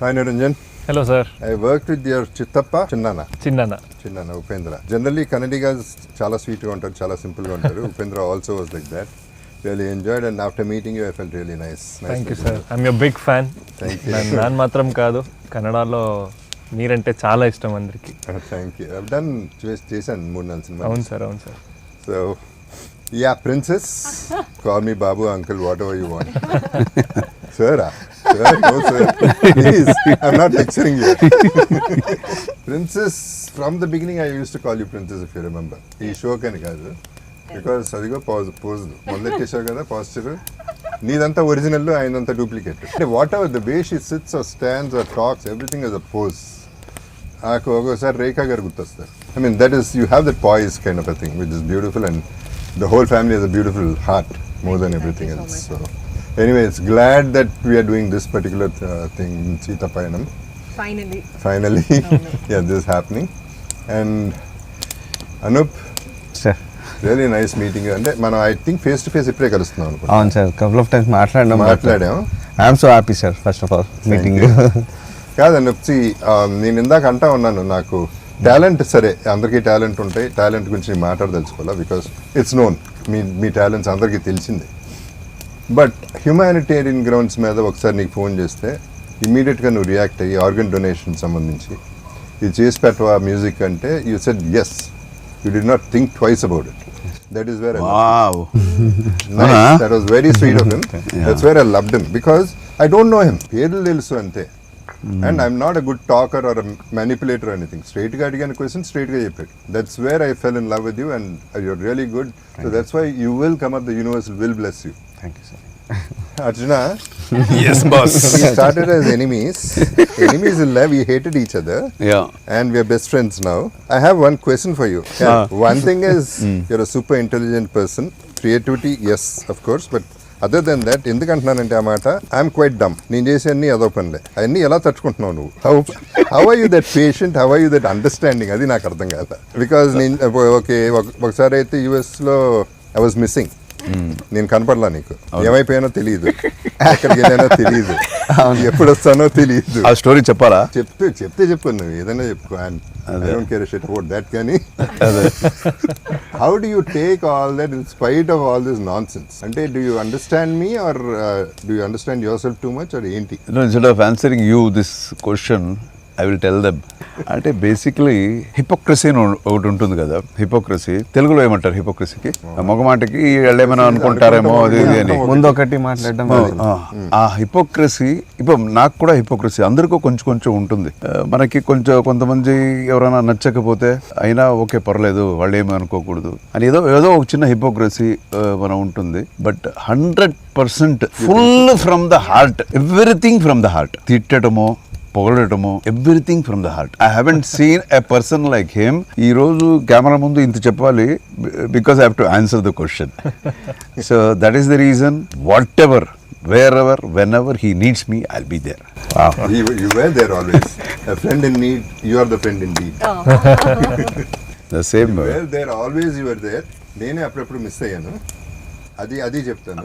Hi Niranjan hello sir I work with your చిత్తప్ప చిన్నాన చిన్న చిన్నాన Upendra generally Kannadiga చాలా స్వీట్గా ఉంటారు చాలా సింపుల్గా ఉంటారు. Upendra also was like that really enjoyed and after meeting you I fell really nice thank you sir I'm your big fan thank you నాన్న మాత్రం కాదు కన్నడలో మీరంటే చాలా ఇష్టం అందరికి థ్యాంక్ యూ డన్ చేశాను మూడు నాలుగు సినిమా అవును సార్ అవును sir so yeah princess call me Babu uncle whatever you want sir sir no sir please I'm not lecturing you princess from the beginning I use to call you princess if you remember ఈ షోక్ అని కాదు because అదిగో pause pose మొదలెట్టేసావు కదా posture నీదంతా original ఆయనంతా duplicate అంటే whatever the way she sits or stands or talks everything is a pose నాకు ఒక్కోసారి రేఖా గారు గుర్తొస్తారు I mean that is you have that poise kind of a thing which is beautiful and the whole family is a beautiful heart more than everything else so anyway it's glad that we are doing this particular thing Sita Payanam finally finally yeah this happening and Anoop sir really nice meeting అంటే మనం I think face to face ఇప్పుడే కలుస్తున్నాం అనుకో అవును sir couple of times మాట్లాడినాం మాట్లాడాం. I'm so happy sir first of all meeting కాదండి వచ్చి నేను ఇందాక అంటా ఉన్నాను నాకు. టాలెంట్ సరే అందరికీ టాలెంట్ ఉంటాయి. టాలెంట్ గురించి నేను మాట్లాడదలుచుకోవాలా? బికాస్ ఇట్స్ నోన్ మీ మీ టాలెంట్స్ అందరికీ తెలిసిందే. బట్ హ్యుమానిటేరియన్ గ్రౌండ్స్ మీద ఒకసారి నీకు ఫోన్ చేస్తే ఇమీడియట్గా నువ్వు రియాక్ట్ అయ్యి ఆర్గన్ డొనేషన్ సంబంధించి. ఇది చేసి పెట్టవా మ్యూజిక్ అంటే you said yes you did not think twice about it that is where. That was very sweet of him. That's where I loved him. Because I don't know him. పేర్లు తెలుసు అంతే. And I'm not a good talker or manipulator anything స్ట్రైట్గా అడిగిన question స్ట్రైట్గా చెప్పాడు that's where I fell in love with you and your really good so that's why you will come up the universe will bless you thank you sir Arjuna Yes, boss. we started as enemies enemies in love we hated each other yeah. and we are best friends now. I have one question for you. Yeah, One thing is, you're a super intelligent person. Creativity, yes, of course, but other than that ఎందుకు అంటున్నానంటే ఆ మాట I'm quite డమ్ నేను చేసే అన్ని అదో పనులే అవన్నీ ఎలా తట్టుకుంటున్నావు నువ్వు how how are you that patient how are you that understanding అది నాకు అర్థం కాదు బికాజ్ నేను ఓకే ఒకసారి అయితే యూఎస్లో ఐ వాజ్ మిస్సింగ్ నేను కనపడలా నీకు. ఏమైపోయానో తెలియదు. ఎక్కడికి వెళ్ళానో తెలియదు. ఎప్పుడు వస్తానో తెలియదు. ఆ స్టోరీ చెప్పాలా? చెప్తే చెప్తే చెప్పు నువ్వు. ఏదైనా చెప్పుకో don't care shit about that కానీ how do you take all that in spite of all this nonsense అంటే do you understand me or do you understand yourself too much or ఏంటి? Instead of answering you this I will tell them. అంటే basically hypocrisy అని ఒకటి ఉంటుంది కదా. Hypocrisy తెలుగులో ఏమంటారు హిపోక్రసీకి మగమాటకి వాళ్ళు ఏమైనా అనుకుంటారేమో అది ఇది అని. ముందు ఒకటి మాట్లాడడం ఆ, ఆ హిపోక్రసీ ఇప్పుడు నాకు కూడా హిపోక్రసీ అందరికీ కొంచెం కొంచెం ఉంటుంది. మనకి కొంచెం కొంతమంది ఎవరైనా నచ్చకపోతే అయినా ఓకే పర్లేదు వాళ్ళు ఏమీ అనుకోకూడదు. అని ఏదో ఏదో ఒక చిన్న హిపోక్రసీ మనం ఉంటుంది. But hundred percent full from the heart everything from the heart తిట్టడమో పొగడటము everything from the heart I haven't seen a person like him ఈ రోజు కెమెరా ముందు ఇంత చెప్పాలి because I have to answer the question so that is the reason whatever wherever whenever he needs me I be there you were there always friend in need you are the friend in deed the same were there always your there నేనే అప్పుడప్పుడు miss అయ్యాను. అది అది చెప్తాను.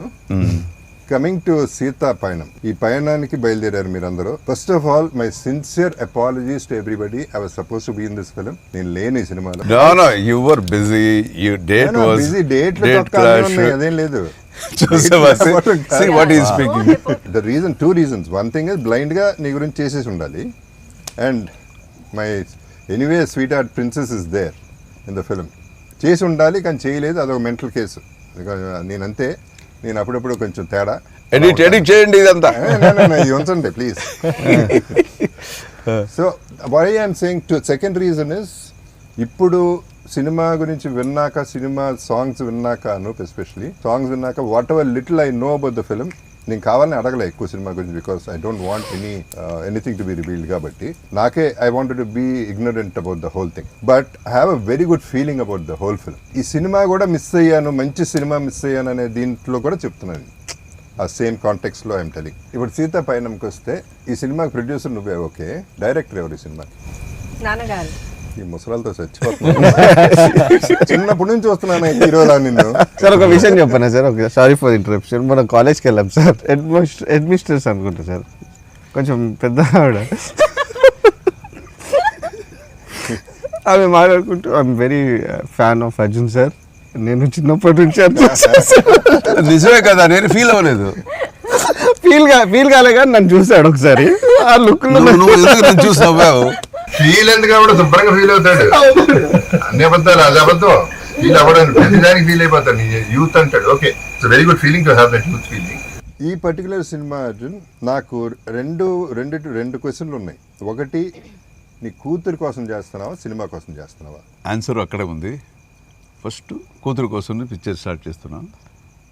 Coming to Sita పయనం. ఈ పయనానికి బయలుదేరారు మీరందరూ. First of all my sincere apologies to everybody I was suppose to be in this film నేను లేను ఈ సినిమాలో no no you were busy you date was busy date అదేం లేదు. The reason two reasons one thing is బ్లైండ్గా నీ గురించి చేసేసి ఉండాలి. And my anyway sweetheart princess is there in the film చేసి ఉండాలి కానీ చేయలేదు. అదొక మెంటల్ కేసు నేనంతే. నేను అప్పుడప్పుడు కొంచెం తేడా. ఎడిట్ ఎడిట్ చేయండి ఇదంతా. ఉంచండి please so why I'm saying two second reason is ఇప్పుడు సినిమా గురించి విన్నాక సినిమా సాంగ్స్ విన్నాక అనూప్ ఎస్పెషలీ సాంగ్స్ విన్నాక whatever little I know about the film నేను కావాలని అడగలే ఎక్కువ సినిమా గురించి because I don't want any anything to be revealed కాబట్టి. నాకే I want to be ignorant about the whole thing but I have a very good feeling about the whole film ఈ cinema కూడా miss అయ్యాను మంచి cinema miss అయ్యాను అనే దీంట్లో కూడా చెప్తున్నాను. ఆ సేమ్ కాంటెక్స్లో ఐఎమ్ టెలింగ్ ఇప్పుడు సీత పయనంకి వస్తే ఈ సినిమాకి ప్రొడ్యూసర్ నువ్వే ఓకే డైరెక్టర్ ఎవరు ఈ సినిమాకి? నాన్నగారు. ఈ ముసలాలతో చచ్చిపోతున్నా చిన్నప్పటి నుంచి వస్తున్నాను హీరోలా నిన్ను. సార్ ఒక విషయం చెప్పనా సార్? ఒక సారీ ఫర్ ఇంటరప్షన్ మనం కాలేజ్కి వెళ్ళాం సార్. అడ్మినిస్ట్రేషన్ అనుకుంటా సార్. కొంచెం పెద్ద ఆవిడ. ఆమె మాట్లాడుకుంటూ I'm very fan of Arjun sir నేను చిన్నప్పటి నుంచి నిజమే కదా నేను ఫీల్ అవ్వలేదు. ఫీల్గా ఫీల్ కాలే కానీ నన్ను చూసాడు ఒకసారి. ఆ లుక్ నువ్వు ఫీల్ ఎందుకు అవ్వడం శుభ్రంగా ఫీల్ అవుతాడు. అన్ని అబద్ధాలు అది అబద్ధం. ఫీల్ అవ్వడం ప్రతిదానికి ఫీల్ అయిపోతాడు. నీ యూత్ అంటాడు. Okay it's very good feeling to have that youth feeling ఈ పర్టికులర్ సినిమా అర్జున్ నాకు రెండు రెండు రెండు క్వశ్చన్లు ఉన్నాయి. ఒకటి నీ కూతురు కోసం చేస్తున్నావా? సినిమా కోసం చేస్తున్నావా? ఆన్సర్ అక్కడే ఉంది. ఫస్ట్ కూతురు కోసం పిక్చర్ స్టార్ట్ చేస్తున్నాను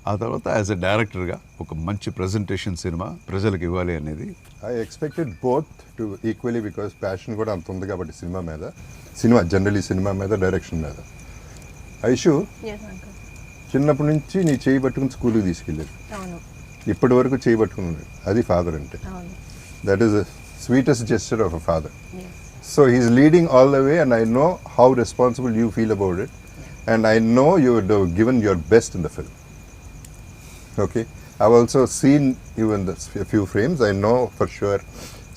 ఆ తర్వాత యాజ్ ఎ డైరెక్టర్గా ఒక మంచి ప్రజెంటేషన్ సినిమా ప్రజలకు ఇవ్వాలి అనేది. I expected both to equally because passion కూడా అంత ఉంది కాబట్టి సినిమా మీద. సినిమా జనరలీ సినిమా మీద డైరెక్షన్ మీద. ఐషు చిన్నప్పటి నుంచి నీ చేయి పట్టుకుని స్కూల్కి తీసుకెళ్ళారు. అవును. ఇప్పటి వరకు చేయి పట్టుకున్నాడు. అది ఫాదర్ అంటే. అవును. That is the sweetest gesture of a father yes So he's leading all the way, and I know how responsible you feel about it, and I know you would have given your best also seen you in the a few frames. I know for sure.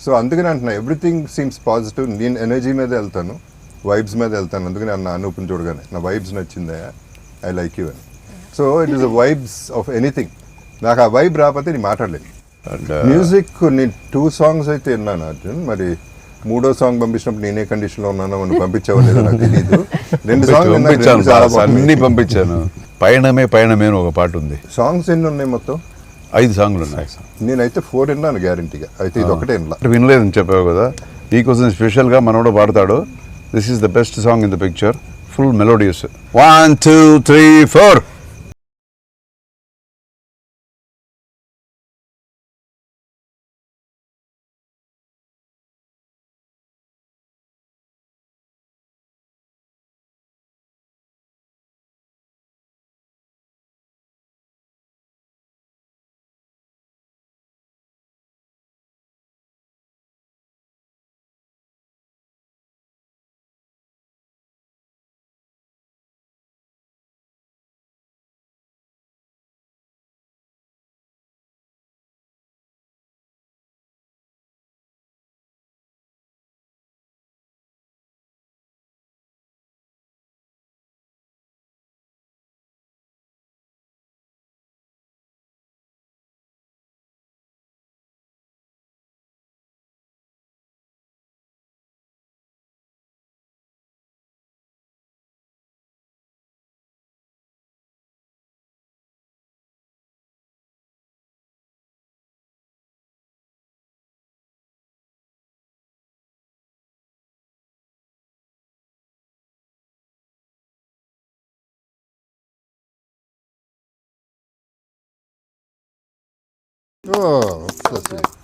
So అందుకని అంటున్నా everything seems positive నేను energy మీద వెళ్తాను vibes మీద వెళ్తాను. అందుకని అన్న అనూపుని చూడగానే. నా వైబ్స్ నచ్చిందా? ఐ లైక్ యూ అని. So it is a vibes of anything నాకు ఆ వైబ్ రాకపోతే నేను మాట్లాడలేను. మ్యూజిక్ నేను టూ సాంగ్స్ అయితే విన్నాను అర్జున్. మరి మూడో సాంగ్ పంపించినప్పుడు నేనే కండిషన్లో ఉన్నానో మనం పంపించావో లేదో నాకు తెలియదు రెండు సాంగ్ పంపించాను అన్ని పంపించాను. పయనమే పయనమే అని ఒక పాట ఉంది. సాంగ్స్ ఎన్ని ఉన్నాయి మొత్తం? ఐదు సాంగ్లు ఉన్నాయి. నేనైతే ఫోర్ విన్నాను గ్యారంటీగా అయితే ఇది ఒకటే వినలేదని చెప్పావు కదా నీకోసం స్పెషల్గా మనోడు పాడతాడు. This is the best song in the picture full melodious one two three four Oh, assim.